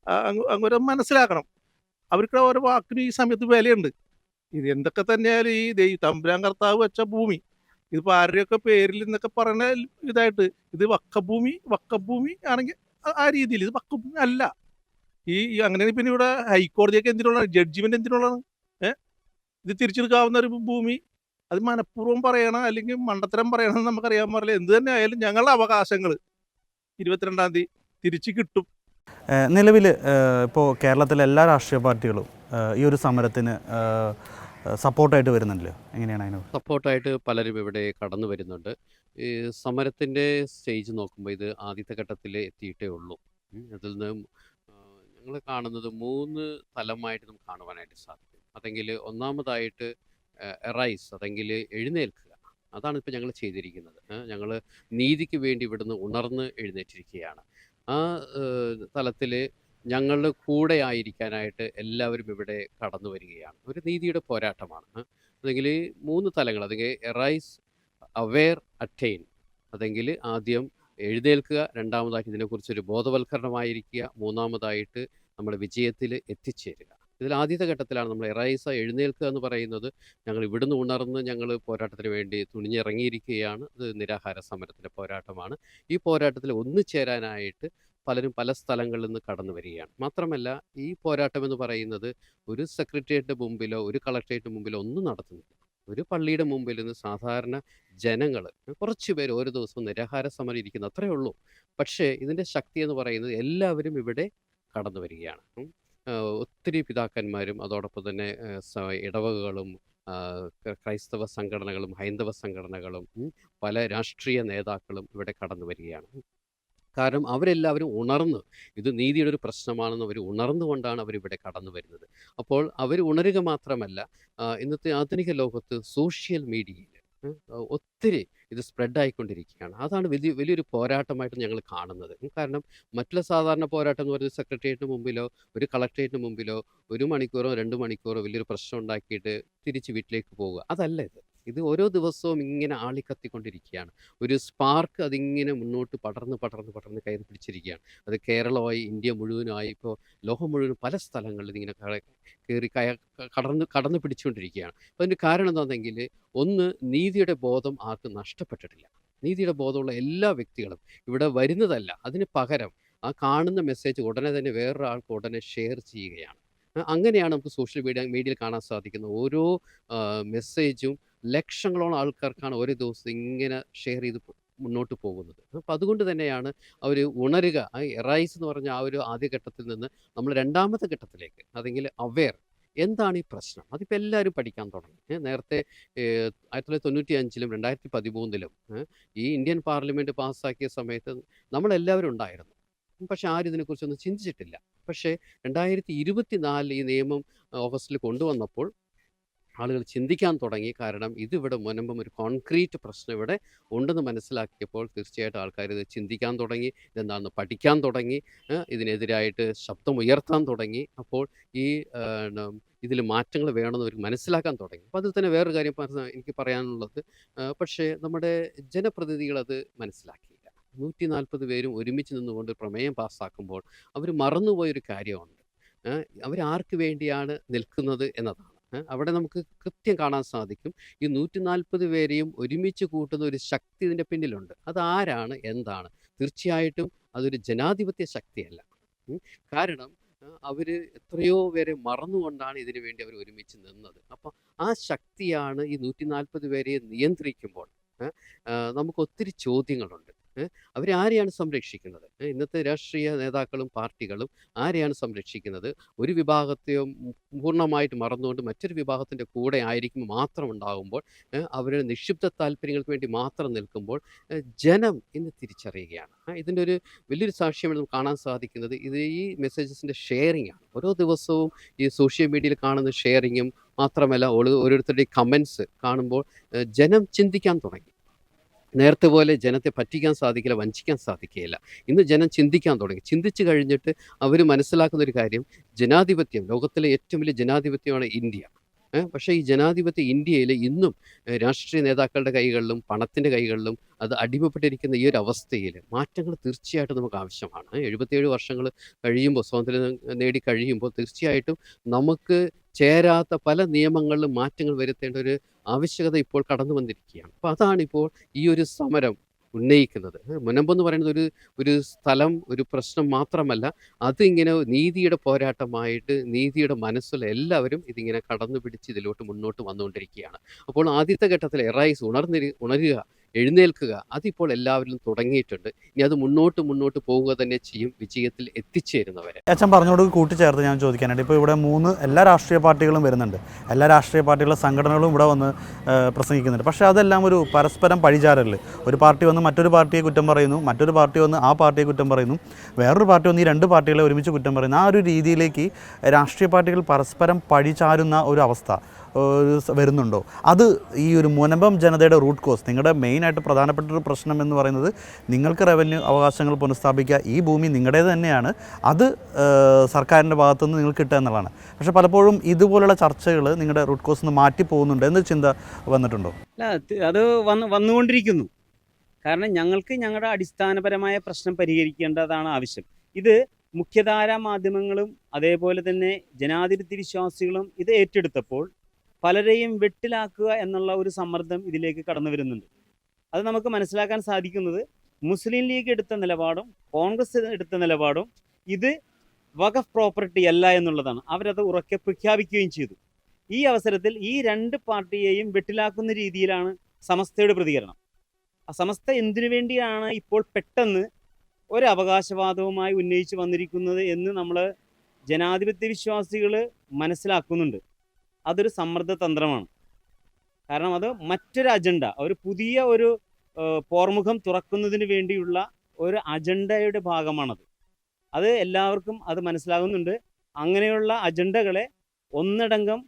ആ, അങ്ങ് അങ്ങ് മനസ്സിലാക്കണം. അവർക്ക് ഓരോ വാക്കിനും ഈ സമയത്ത് വിലയുണ്ട്. ഇത് എന്തൊക്കെ തന്നെയാലും ഈ തമ്പുരാൻ കർത്താവ് വെച്ച ഭൂമി. ഇതിപ്പോ ആരുടെയൊക്കെ പേരിൽ എന്നൊക്കെ പറയുന്ന ഇതായിട്ട്. ഇത് വക്കഭൂമി വക്കഭൂമി ആണെങ്കിൽ ആ- രീതിയിൽ ഇത് വക്കഭൂമി അല്ല. ഈ അങ്ങനെ പിന്നെ ഇവിടെ ഹൈക്കോടതിയൊക്കെ എന്തിനുള്ളതാണ് ജഡ്ജിമെന്റ് എന്തിനുള്ളതാണ്? ഏഹ് ഇത് തിരിച്ചെടുക്കാവുന്ന ഒരു ഭൂമി. അത് മനഃപൂർവം പറയണം അല്ലെങ്കിൽ മണ്ടത്തരം പറയണം നമുക്കറിയാൻ പാടില്ല. എന്ത് തന്നെ ആയാലും ഞങ്ങളുടെ അവകാശങ്ങൾ ഇരുപത്തിരണ്ടാം തീയതി തിരിച്ചു കിട്ടും.
നിലവിൽ ഇപ്പോൾ കേരളത്തിലെ എല്ലാ രാഷ്ട്രീയ പാർട്ടികളും ഈ ഒരു സമരത്തിന് സപ്പോർട്ടായിട്ട് വരുന്നുണ്ടല്ലോ? എങ്ങനെയാണ് അതിന്
സപ്പോർട്ടായിട്ട് പലരും ഇവിടെ കടന്നു വരുന്നുണ്ട്. ഈ സമരത്തിന്റെ സ്റ്റേജ് നോക്കുമ്പോൾ ഇത് ആദ്യത്തെ ഘട്ടത്തിൽ എത്തിയിട്ടേ ഉള്ളൂ. അതിൽ നിന്ന് ഞങ്ങൾ കാണുന്നത് മൂന്ന് തലമായിട്ട് നമുക്ക് കാണുവാനായിട്ട് സാധിക്കും. അതെങ്കിൽ ഒന്നാമതായിട്ട് റൈസ് അതെങ്കിൽ എഴുന്നേൽക്കുക. അതാണ് ഇപ്പോൾ ഞങ്ങൾ ചെയ്തിരിക്കുന്നത്. ഞങ്ങൾ നീതിക്ക് വേണ്ടി ഇവിടുന്ന് ഉണർന്ന് എഴുന്നേറ്റിരിക്കുകയാണ്. ആ തലത്തിൽ ഞങ്ങളുടെ കൂടെ ആയിരിക്കാനായിട്ട് എല്ലാവരും ഇവിടെ കടന്നു വരികയാണ്. ഒരു നീതിയുടെ പോരാട്ടമാണ് അല്ലെങ്കിൽ മൂന്ന് തലങ്ങൾ അല്ലെങ്കിൽ എറൈസ് അവെയർ അറ്റൈൻ അതെങ്കിൽ ആദ്യം എഴുന്നേൽക്കുക രണ്ടാമതായിട്ട് ഇതിനെക്കുറിച്ചൊരു ബോധവൽക്കരണമായിരിക്കുക മൂന്നാമതായിട്ട് നമ്മൾ വിജയത്തിൽ എത്തിച്ചേരുക. ഇതിൽ ആദ്യത്തെ ഘട്ടത്തിലാണ് നമ്മൾ എറൈസ എഴുന്നേൽക്കുക എന്ന് പറയുന്നത്. ഞങ്ങൾ ഇവിടുന്ന് ഉണർന്ന് ഞങ്ങൾ പോരാട്ടത്തിന് വേണ്ടി തുണിഞ്ഞിറങ്ങിയിരിക്കുകയാണ് ഇത് നിരാഹാര സമരത്തിന്റെ പോരാട്ടമാണ്. ഈ പോരാട്ടത്തിൽ ഒന്നുചേരാനായിട്ട് പലരും പല സ്ഥലങ്ങളിൽ നിന്ന് കടന്നു വരികയാണ്. മാത്രമല്ല ഈ പോരാട്ടം എന്ന് പറയുന്നത് ഒരു സെക്രട്ടേറിയറ്റ് മുമ്പിലോ ഒരു കളക്ടറേറ്റ് മുമ്പിലോ ഒന്നും നടത്തുന്നില്ല. ഒരു പള്ളിയുടെ മുമ്പിൽ നിന്ന് സാധാരണ ജനങ്ങൾ കുറച്ച് പേര് ഓരോ ദിവസവും നിരാഹാര സമരം ഇരിക്കുന്നു അത്രയേ ഉള്ളൂ. പക്ഷേ ഇതിന്റെ ശക്തി എന്ന് പറയുന്നത് എല്ലാവരും ഇവിടെ കടന്നു വരികയാണ്. ഒത്തിരി പിതാക്കന്മാരും അതോടൊപ്പം തന്നെ ഇടവകകളും ക്രൈസ്തവ സംഘടനകളും ഹൈന്ദവ സംഘടനകളും പല രാഷ്ട്രീയ നേതാക്കളും ഇവിടെ കടന്നു വരികയാണ്. കാരണം അവരെല്ലാവരും ഉണർന്ന്. ഇത് നീതിയുടെ ഒരു പ്രശ്നമാണെന്ന് അവർ ഉണർന്നുകൊണ്ടാണ് അവരിവിടെ കടന്നു വരുന്നത്. അപ്പോൾ അവർ ഉണരുക മാത്രമല്ല ഇന്നത്തെ ആധുനിക ലോകത്ത് സോഷ്യൽ മീഡിയയിൽ ഒത്തിരി ഇത് സ്പ്രെഡ് ആയിക്കൊണ്ടിരിക്കുകയാണ് അതാണ് വലിയ വലിയൊരു പോരാട്ടമായിട്ട് ഞങ്ങൾ കാണുന്നത്. കാരണം മറ്റുള്ള സാധാരണ പോരാട്ടം എന്ന് പറയുന്നത് സെക്രട്ടേറിയറ്റിന് മുമ്പിലോ ഒരു കളക്ടറേറ്റിന് മുമ്പിലോ ഒരു മണിക്കൂറോ രണ്ട് മണിക്കൂറോ വലിയൊരു പ്രശ്നം ഉണ്ടാക്കിയിട്ട് തിരിച്ച് വീട്ടിലേക്ക് പോവുക. അതല്ല ഇത്. ഇത് ഓരോ ദിവസവും ഇങ്ങനെ ആളിക്കത്തിക്കൊണ്ടിരിക്കുകയാണ്. ഒരു സ്പാർക്ക് അതിങ്ങനെ മുന്നോട്ട് പടർന്ന് പടർന്ന് പടർന്ന് കയറി പിടിച്ചിരിക്കുകയാണ്. അത് കേരളമായി ഇന്ത്യ മുഴുവനായി ഇപ്പോൾ ലോകം മുഴുവൻ പല സ്ഥലങ്ങളിൽ ഇങ്ങനെ കയറി കയ കടന്ന് കടന്ന് പിടിച്ചുകൊണ്ടിരിക്കുകയാണ്. അപ്പോൾ അതിന്റെ കാരണം എന്താണെന്നെങ്കിൽ ഒന്ന് നീതിയുടെ ബോധം ആർക്കും നഷ്ടപ്പെട്ടിട്ടില്ല. നീതിയുടെ ബോധമുള്ള എല്ലാ വ്യക്തികളും ഇവിടെ വരുന്നതല്ല. അതിന് പകരം ആ കാണുന്ന മെസ്സേജ് ഉടനെ തന്നെ വേറൊരാൾക്ക് ഉടനെ ഷെയർ ചെയ്യുകയാണ്. അങ്ങനെയാണ് നമുക്ക് സോഷ്യൽ മീഡിയ മീഡിയയിൽ കാണാൻ സാധിക്കുന്നത്. ഓരോ മെസ്സേജും ലക്ഷങ്ങളോളം ആൾക്കാർക്കാണ് ഓരോ ദിവസം ഇങ്ങനെ ഷെയർ ചെയ്ത് മുന്നോട്ട് പോകുന്നത്. അപ്പം അതുകൊണ്ട് തന്നെയാണ് അവർ ഉണരുക എറൈസ് എന്ന് പറഞ്ഞ ആ ഒരു ആദ്യഘട്ടത്തിൽ നിന്ന് നമ്മൾ രണ്ടാമത്തെ ഘട്ടത്തിലേക്ക് അതെങ്കിൽ അവെയർ എന്താണ് ഈ പ്രശ്നം? അതിപ്പോൾ എല്ലാവരും പഠിക്കാൻ തുടങ്ങി. നേരത്തെ ആയിരത്തി തൊള്ളായിരത്തി തൊണ്ണൂറ്റി അഞ്ചിലും രണ്ടായിരത്തി പതിമൂന്നിലും ഈ ഇന്ത്യൻ പാർലമെന്റ് പാസ്സാക്കിയ സമയത്ത് നമ്മളെല്ലാവരും ഉണ്ടായിരുന്നു. പക്ഷെ ആരും ഇതിനെക്കുറിച്ചൊന്നും ചിന്തിച്ചിട്ടില്ല. പക്ഷേ രണ്ടായിരത്തി ഇരുപത്തി നാലിൽ ഈ നിയമം ഓഗസ്റ്റിൽ കൊണ്ടുവന്നപ്പോൾ ആളുകൾ ചിന്തിക്കാൻ തുടങ്ങി. കാരണം ഇതിവിടെ മുനമ്പം ഒരു കോൺക്രീറ്റ് പ്രശ്നം ഇവിടെ ഉണ്ടെന്ന് മനസ്സിലാക്കിയപ്പോൾ തീർച്ചയായിട്ടും ആൾക്കാർ ഇത് ചിന്തിക്കാൻ തുടങ്ങി ഇതെന്താണെന്ന് പഠിക്കാൻ തുടങ്ങി ഇതിനെതിരായിട്ട് ശബ്ദം ഉയർത്താൻ തുടങ്ങി. അപ്പോൾ ഈ ഇതിൽ മാറ്റങ്ങൾ വേണമെന്ന് അവർ മനസ്സിലാക്കാൻ തുടങ്ങി. അപ്പോൾ അതിൽ തന്നെ വേറൊരു കാര്യം എനിക്ക് പറയാനുള്ളത് പക്ഷേ നമ്മുടെ ജനപ്രതിനിധികൾ അത് മനസ്സിലാക്കിയില്ല നൂറ്റി നാൽപ്പത് പേരും ഒരുമിച്ച് നിന്നുകൊണ്ട് പ്രമേയം പാസ്സാക്കുമ്പോൾ അവർ മറന്നുപോയൊരു കാര്യമുണ്ട്. അവർ ആർക്ക് വേണ്ടിയാണ് നിൽക്കുന്നത് എന്നതാണ്. അവിടെ നമുക്ക് കൃത്യം കാണാൻ സാധിക്കും. ഈ നൂറ്റി നാൽപ്പത് പേരെയും ഒരുമിച്ച് കൂട്ടുന്ന ഒരു ശക്തി ഇതിന്റെ പിന്നിലുണ്ട്. അത് ആരാണ് എന്താണ്? തീർച്ചയായിട്ടും അതൊരു ജനാധിപത്യ ശക്തിയല്ല. കാരണം അവർ എത്രയോ പേരെ മറന്നുകൊണ്ടാണ് ഇതിനു വേണ്ടി അവർ ഒരുമിച്ച് നിന്നത്. അപ്പം ആ ശക്തിയാണ് ഈ നൂറ്റി നാൽപ്പത് പേരെ നിയന്ത്രിക്കുമ്പോൾ നമുക്ക് ഒത്തിരി ചോദ്യങ്ങളുണ്ട്. ഏ, അവരെ ആരെയാണ് സംരക്ഷിക്കുന്നത്? ഇന്നത്തെ രാഷ്ട്രീയ നേതാക്കളും പാർട്ടികളും ആരെയാണ് സംരക്ഷിക്കുന്നത്? ഒരു വിഭാഗത്തെ പൂർണമായിട്ട് മറന്നുകൊണ്ട് മറ്റൊരു വിഭാഗത്തിന്റെ കൂടെ ആയിരിക്കും മാത്രം ഉണ്ടാകുമ്പോൾ അവരുടെ നിക്ഷിപ്ത താല്പര്യങ്ങൾക്ക് വേണ്ടി മാത്രം നിൽക്കുമ്പോൾ ജനം ഇന്ന് തിരിച്ചറിയുകയാണ്. ഇതിന്റെ ഒരു വലിയൊരു സാക്ഷ്യം നമുക്ക് കാണാൻ സാധിക്കുന്നത്. ഇത് ഈ മെസ്സേജസിന്റെ ഷെയറിംഗ് ആണ് ഓരോ ദിവസവും ഈ സോഷ്യൽ മീഡിയയിൽ കാണുന്ന ഷെയറിങ്ങും മാത്രമല്ല ഓരോരുത്തരുടെയും ഓരോരുത്തരുടെ കമൻസ് കാണുമ്പോൾ ജനം ചിന്തിക്കാൻ തുടങ്ങി. നേരത്തെ പോലെ ജനത്തെ പറ്റിക്കാൻ സാധിക്കില്ല വഞ്ചിക്കാൻ സാധിക്കുകയില്ല. ഇന്ന് ജനം ചിന്തിക്കാൻ തുടങ്ങി. ചിന്തിച്ചു കഴിഞ്ഞിട്ട് അവർ മനസ്സിലാക്കുന്ന ഒരു കാര്യം ജനാധിപത്യം ലോകത്തിലെ ഏറ്റവും വലിയ ജനാധിപത്യമാണ് ഇന്ത്യ. പക്ഷേ ഈ ജനാധിപത്യ ഇന്ത്യയിൽ ഇന്നും രാഷ്ട്രീയ നേതാക്കളുടെ കൈകളിലും പണത്തിന്റെ കൈകളിലും അത് അടിമപ്പെട്ടിരിക്കുന്ന ഈ ഒരു അവസ്ഥയിൽ മാറ്റങ്ങൾ തീർച്ചയായിട്ടും നമുക്ക് ആവശ്യമാണ്. എഴുപത്തിയേഴ് വർഷങ്ങൾ കഴിയുമ്പോൾ സ്വാതന്ത്ര്യം നേടി കഴിയുമ്പോൾ തീർച്ചയായിട്ടും നമുക്ക് ചേരാത്ത പല നിയമങ്ങളിലും മാറ്റങ്ങൾ വരുത്തേണ്ട ഒരു ആവശ്യകത ഇപ്പോൾ കടന്നു വന്നിരിക്കുകയാണ് അപ്പോൾ അതാണ് ഇപ്പോൾ ഈ ഒരു സമരം. ഉന്നയിക്കുന്നത്. മുനമ്പ് മുനമ്പെന്ന് പറയുന്നത് ഒരു ഒരു സ്ഥലം ഒരു പ്രശ്നം മാത്രമല്ല അതിങ്ങനെ നീതിയുടെ പോരാട്ടമായിട്ട് നീതിയുടെ മനസ്സുള്ള എല്ലാവരും ഇതിങ്ങനെ കടന്നു പിടിച്ച് ഇതിലോട്ട് മുന്നോട്ട് വന്നുകൊണ്ടിരിക്കുകയാണ്. അപ്പോൾ ആദ്യത്തെ ഘട്ടത്തിൽ എറൈസ് ഉണർന്നിരി ഉണരുക എഴുന്നേൽക്കുക. അതിപ്പോൾ എല്ലാവരിലും തുടങ്ങിയിട്ടുണ്ട്. ഇനി അത് മുന്നോട്ട് മുന്നോട്ട് പോവുക തന്നെ ചെയ്യും. വിജയത്തിൽ എത്തിച്ചേരുന്നവരെ
അച്ഛൻ പറഞ്ഞോട് കൂട്ടിച്ചേർത്ത് ഞാൻ ചോദിക്കാനായിട്ട് ഇപ്പോൾ ഇവിടെ മൂന്ന് എല്ലാ രാഷ്ട്രീയ പാർട്ടികളും വരുന്നുണ്ട്. എല്ലാ രാഷ്ട്രീയ പാർട്ടികളുടെ സംഘടനകളും ഇവിടെ വന്ന് പ്രസംഗിക്കുന്നുണ്ട്. പക്ഷേ അതെല്ലാം ഒരു പരസ്പരം പഴിചാരൽ. ഒരു പാർട്ടി വന്ന് മറ്റൊരു പാർട്ടിയെ കുറ്റം പറയുന്നു. മറ്റൊരു പാർട്ടി വന്ന് ആ പാർട്ടിയെ കുറ്റം പറയുന്നു. വേറൊരു പാർട്ടി വന്ന് ഈ രണ്ട് പാർട്ടികളെ ഒരുമിച്ച് കുറ്റം പറയുന്നു. ആ ഒരു രീതിയിലേക്ക് രാഷ്ട്രീയ പാർട്ടികൾ പരസ്പരം പഴിചാരുന്ന ഒരു അവസ്ഥ. ഒരു വരുന്നുണ്ടോ? അത് ഈ ഒരു മുനമ്പം ജനതയുടെ റൂട്ട് കോസ് നിങ്ങളുടെ മെയിനായിട്ട് പ്രധാനപ്പെട്ട ഒരു പ്രശ്നം എന്ന് പറയുന്നത് നിങ്ങൾക്ക് റവന്യൂ അവകാശങ്ങൾ പുനഃസ്ഥാപിക്കുക ഈ ഭൂമി നിങ്ങളുടേത് തന്നെയാണ് അത് സർക്കാരിന്റെ ഭാഗത്തുനിന്ന് നിങ്ങൾക്ക് കിട്ടുക എന്നുള്ളതാണ്. പക്ഷേ പലപ്പോഴും ഇതുപോലുള്ള ചർച്ചകൾ നിങ്ങളുടെ റൂട്ട് കോസ് നിന്ന് മാറ്റി പോകുന്നുണ്ട്. എന്നൊരു ചിന്ത വന്നിട്ടുണ്ടോ?
അല്ല അത് വന്ന് വന്നുകൊണ്ടിരിക്കുന്നു. കാരണം ഞങ്ങൾക്ക് ഞങ്ങളുടെ അടിസ്ഥാനപരമായ പ്രശ്നം പരിഹരിക്കേണ്ടതാണ് ആവശ്യം. ഇത് മുഖ്യധാരാ മാധ്യമങ്ങളും അതേപോലെ തന്നെ ജനാധിപത്യ വിശ്വാസികളും ഇത് ഏറ്റെടുത്തപ്പോൾ പലരെയും വെട്ടിലാക്കുക എന്നുള്ള ഒരു സമ്മർദ്ദം ഇതിലേക്ക് കടന്നു വരുന്നുണ്ട്. അത് നമുക്ക് മനസ്സിലാക്കാൻ സാധിക്കുന്നത് മുസ്ലിം ലീഗ് എടുത്ത നിലപാടും കോൺഗ്രസ് എടുത്ത നിലപാടും ഇത് വഖഫ് പ്രോപ്പർട്ടി അല്ല എന്നുള്ളതാണ്. അവരത് ഉറക്കെ പ്രഖ്യാപിക്കുകയും ചെയ്തു. ഈ അവസരത്തിൽ ഈ രണ്ട് പാർട്ടിയെയും വെട്ടിലാക്കുന്ന രീതിയിലാണ് സമസ്തയുടെ പ്രതികരണം. ആ സമസ്ത എന്തിനു വേണ്ടിയാണ് ഇപ്പോൾ പെട്ടെന്ന് ഒരു അവകാശവാദവുമായി ഉന്നയിച്ച് വന്നിരിക്കുന്നത് എന്ന് നമ്മൾ ജനാധിപത്യ വിശ്വാസികൾ മനസ്സിലാക്കുന്നുണ്ട്. അതൊരു സമ്മർദ്ദ തന്ത്രമാണ് കാരണം അത് മറ്റൊരു അജണ്ട ഒരു പുതിയ ഒരു പോർമുഖം തുറക്കുന്നതിന് വേണ്ടിയുള്ള ഒരു അജണ്ടയുടെ ഭാഗമാണത്. അത് എല്ലാവർക്കും അത് മനസ്സിലാകുന്നുണ്ട്. അങ്ങനെയുള്ള അജണ്ടകളെ ഒന്നടങ്കം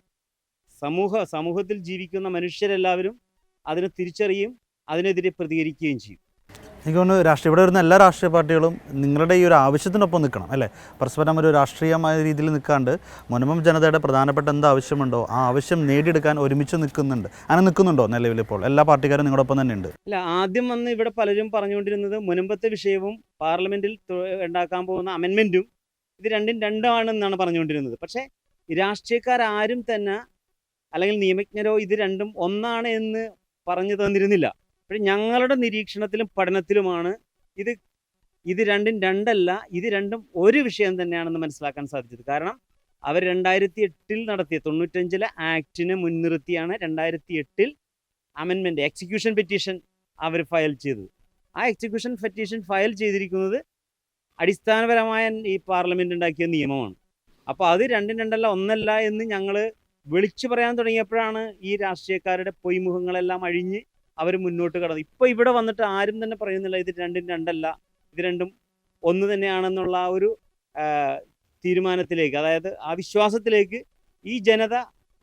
സമൂഹ സമൂഹത്തിൽ ജീവിക്കുന്ന മനുഷ്യരെല്ലാവരും അതിനെ തിരിച്ചറിയും അതിനെതിരെ പ്രതികരിക്കുകയും ചെയ്യും.
എനിക്ക് തോന്നുന്നു രാഷ്ട്രീയ ഇവിടെ വരുന്ന എല്ലാ രാഷ്ട്രീയ പാർട്ടികളും നിങ്ങളുടെ ഈ ഒരു ആവശ്യത്തിനൊപ്പം നിൽക്കണം അല്ലേ? പരസ്പരം ഒരു രാഷ്ട്രീയമായ രീതിയിൽ നിൽക്കാണ്ട് മുനമം ജനതയുടെ പ്രധാനപ്പെട്ട എന്ത് ആവശ്യമുണ്ടോ ആ ആവശ്യം നേടിയെടുക്കാൻ ഒരുമിച്ച് നിൽക്കുന്നുണ്ട്. അങ്ങനെ നിൽക്കുന്നുണ്ടോ നിലവിൽ ഇപ്പോൾ? എല്ലാ പാർട്ടിക്കാരും നിങ്ങളുടെ ഒപ്പം തന്നെ ഉണ്ട്
അല്ല ആദ്യം വന്ന് ഇവിടെ പലരും പറഞ്ഞുകൊണ്ടിരുന്നത് മുനമ്പത്തെ വിഷയവും പാർലമെന്റിൽ ഉണ്ടാക്കാൻ പോകുന്ന അമെന്മെന്റും ഇത് രണ്ടും രണ്ടാണെന്നാണ് പറഞ്ഞുകൊണ്ടിരുന്നത്. പക്ഷേ രാഷ്ട്രീയക്കാരും തന്നെ അല്ലെങ്കിൽ നിയമജ്ഞരോ ഇത് രണ്ടും ഒന്നാണ് എന്ന് പറഞ്ഞു തന്നിരുന്നില്ല. പക്ഷേ ഞങ്ങളുടെ നിരീക്ഷണത്തിലും പഠനത്തിലുമാണ് ഇത് ഇത് രണ്ടും രണ്ടല്ല ഇത് രണ്ടും ഒരു വിഷയം തന്നെയാണെന്ന് മനസ്സിലാക്കാൻ സാധിച്ചത്. കാരണം അവർ രണ്ടായിരത്തി എട്ടിൽ നടത്തിയ തൊണ്ണൂറ്റഞ്ചിലെ ആക്ടിനെ മുൻനിർത്തിയാണ് രണ്ടായിരത്തി എട്ടിൽ അമെൻമെന്റ് എക്സിക്യൂഷൻ പെറ്റീഷൻ അവർ ഫയൽ ചെയ്തത്. ആ എക്സിക്യൂഷൻ പെറ്റീഷൻ ഫയൽ ചെയ്തിരിക്കുന്നത് അടിസ്ഥാനപരമായ ഈ പാർലമെന്റ് ഉണ്ടാക്കിയ നിയമമാണ്. അപ്പോൾ അത് രണ്ടും രണ്ടല്ല ഒന്നല്ല എന്ന് ഞങ്ങൾ വിളിച്ചു പറയാൻ തുടങ്ങിയപ്പോഴാണ് ഈ രാഷ്ട്രീയക്കാരുടെ പൊയ്മുഖങ്ങളെല്ലാം അഴിഞ്ഞ് അവർ മുന്നോട്ട് കടന്നു. ഇപ്പോൾ ഇവിടെ വന്നിട്ട് ആരും തന്നെ പറയുന്നില്ല ഇത് രണ്ടും രണ്ടല്ല ഇത് രണ്ടും ഒന്ന് തന്നെയാണെന്നുള്ള ആ ഒരു തീരുമാനത്തിലേക്ക് അതായത് ആ വിശ്വാസത്തിലേക്ക് ഈ ജനത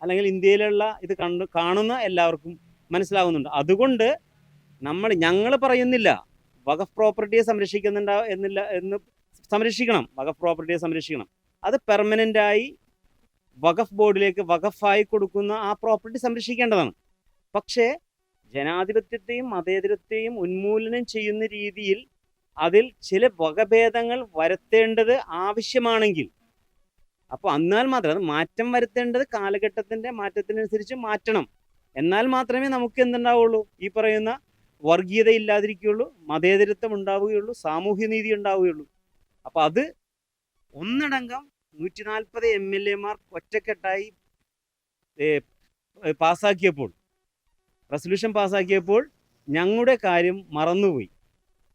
അല്ലെങ്കിൽ ഇന്ത്യയിലുള്ള ഇത് കണ്ട് കാണുന്ന എല്ലാവർക്കും മനസ്സിലാവുന്നുണ്ട്. അതുകൊണ്ട് നമ്മൾ ഞങ്ങൾ പറയുന്നില്ല വഖഫ് പ്രോപ്പർട്ടിയെ സംരക്ഷിക്കുന്നുണ്ടാ എന്നില്ല എന്ന് സംരക്ഷിക്കണം വഖഫ് പ്രോപ്പർട്ടിയെ സംരക്ഷിക്കണം. അത് പെർമനന്റായി വഖഫ് ബോർഡിലേക്ക് വഖഫായി കൊടുക്കുന്ന ആ പ്രോപ്പർട്ടി സംരക്ഷിക്കേണ്ടതാണ്. പക്ഷേ ജനാധിപത്യത്തെയും മതേതരത്തെയും ഉന്മൂലനം ചെയ്യുന്ന രീതിയിൽ അതിൽ ചില വകഭേദങ്ങൾ വരുത്തേണ്ടത് ആവശ്യമാണെങ്കിൽ അപ്പോൾ എന്നാൽ മാത്രം അത് മാറ്റം വരുത്തേണ്ടത് കാലഘട്ടത്തിന്റെ മാറ്റത്തിനനുസരിച്ച് മാറ്റണം. എന്നാൽ മാത്രമേ നമുക്ക് എന്തുണ്ടാവുള്ളൂ? ഈ പറയുന്ന വർഗീയത ഇല്ലാതിരിക്കുകയുള്ളൂ മതേതരത്വം ഉണ്ടാവുകയുള്ളൂ സാമൂഹ്യനീതി ഉണ്ടാവുകയുള്ളൂ. അപ്പോൾ അത് ഒന്നടങ്കം നൂറ്റി നാൽപ്പത് എം എൽ എമാർ ഒറ്റക്കെട്ടായി പാസ്സാക്കിയപ്പോൾ റെസൊല്യൂഷൻ പാസ്സാക്കിയപ്പോൾ ഞങ്ങളുടെ കാര്യം മറന്നുപോയി.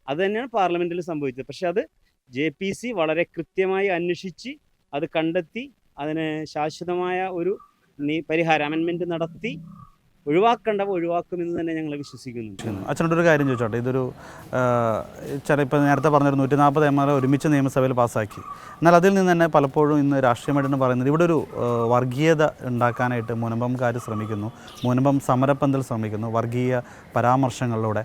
അത് തന്നെയാണ് പാർലമെന്റിൽ സംഭവിച്ചത്. പക്ഷെ അത് ജെ പി സി വളരെ കൃത്യമായി അന്വേഷിച്ച് അത് കണ്ടെത്തി അതിന് ശാശ്വതമായ ഒരു പരിഹാരം അമെൻമെന്റ് നടത്തി ഒഴിവാക്കേണ്ടവ ഒഴിവാക്കുമെന്ന് തന്നെ ഞങ്ങൾ വിശ്വസിക്കുന്നു
അച്ഛനോട് ഒരു കാര്യം ചോദിച്ചോട്ടെ? ഇതൊരു ചില ഇപ്പോൾ നേരത്തെ പറഞ്ഞൊരു നൂറ്റി നാൽപ്പത് എം എൽ ഒരുമിച്ച് നിയമസഭയിൽ പാസ്സാക്കി. എന്നാൽ അതിൽ നിന്ന് തന്നെ പലപ്പോഴും ഇന്ന് രാഷ്ട്രീയമായിട്ട് പറയുന്നത് ഇവിടെ ഒരു വർഗീയത ഉണ്ടാക്കാനായിട്ട് മുനമ്പംകാർ ശ്രമിക്കുന്നു മുനമ്പം സമരപ്പന്തൽ ശ്രമിക്കുന്നു വർഗീയ പരാമർശങ്ങളിലൂടെ.